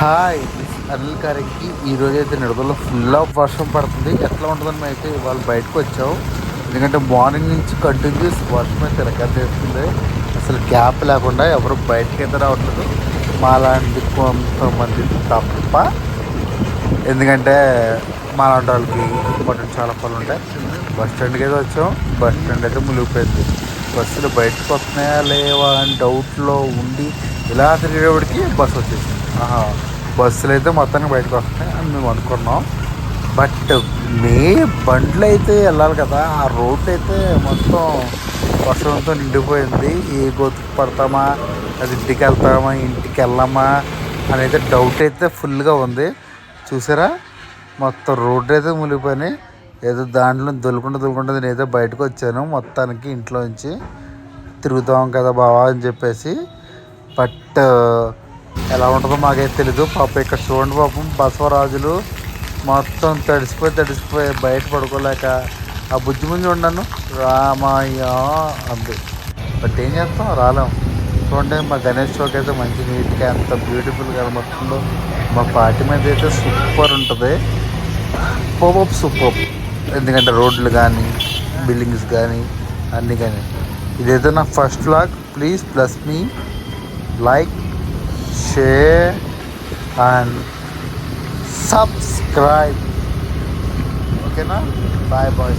Hi Anil గారికి ఈరోజు అయితే నిడదలో ఫుల్ ఆఫ్ వర్షం పడుతుంది. ఎట్లా ఉంటుందని మేము అయితే ఇవాళ బయటకు వచ్చాము. ఎందుకంటే మార్నింగ్ నుంచి కంటిన్యూస్ వర్షం అయితే చేస్తుంది. అసలు గ్యాప్ లేకుండా ఎవరు బయటకి అయితే రావట్లేదు. మాలాంటి కొంతమంది తప్ప. ఎందుకంటే మాలాంటి వాళ్ళకి ఇంపార్టెంట్ చాలా పనులు ఉంటాయి. బస్ స్టాండ్కి అయితే వచ్చాం. బస్ స్టాండ్ అయితే మునిగిపోయింది. బస్సులు బయటకు వస్తున్నాయా లేవా అని డౌట్లో ఉండి ఇలా తిరిగేవాడికి బస్సు వచ్చేసింది. బస్సులు అయితే మొత్తానికి బయటకు వస్తాయి అని మేము అనుకున్నాం. బట్ మే బండ్లు అయితే వెళ్ళాలి కదా ఆ రోడ్ అయితే మొత్తం వర్షంతో నిండిపోయింది. ఏ గోతుకు పడతామా అది ఇంటికి వెళ్తామా ఇంటికి వెళ్ళామా అనేది డౌట్ అయితే ఫుల్గా ఉంది. చూసారా? మొత్తం రోడ్డు అయితే మునిగిపోయినాయి. ఏదో దాంట్లో దొలుకుంటూ దొలుకుంటూ నేనైతే బయటకు వచ్చాను. మొత్తానికి ఇంట్లో నుంచి తిరుగుతాం కదా బావా అని చెప్పేసి. బట్ ఎలా ఉంటుందో మాకైతే తెలీదు. పాప ఇక్కడ చూడండి పాపం బసవరాజులు మొత్తం తడిసిపోయి తడిసిపోయి బయట పడుకోలేక ఆ బుద్ధి ముందు ఉన్నాను రామయ్య అంది. బట్ ఏం చేస్తాం? రాలేం. చూడండి మా గణేష్ చౌక్ అయితే మంచి నీట్గా ఎంత బ్యూటిఫుల్గా కనబడుతుందో. మా పార్టీ మీద అయితే సూపర్ ఉంటుంది. సూపర్ సూపర్ ఎందుకంటే రోడ్లు కానీ బిల్డింగ్స్ కానీ అన్నీ కానీ. ఇదైతే నా ఫస్ట్ వ్లాగ్ ప్లీజ్ ప్లస్ మీ లైక్ షేర్ అండ్ సబ్స్క్రైబ్ ఓకేనా బాయ్ బాయ్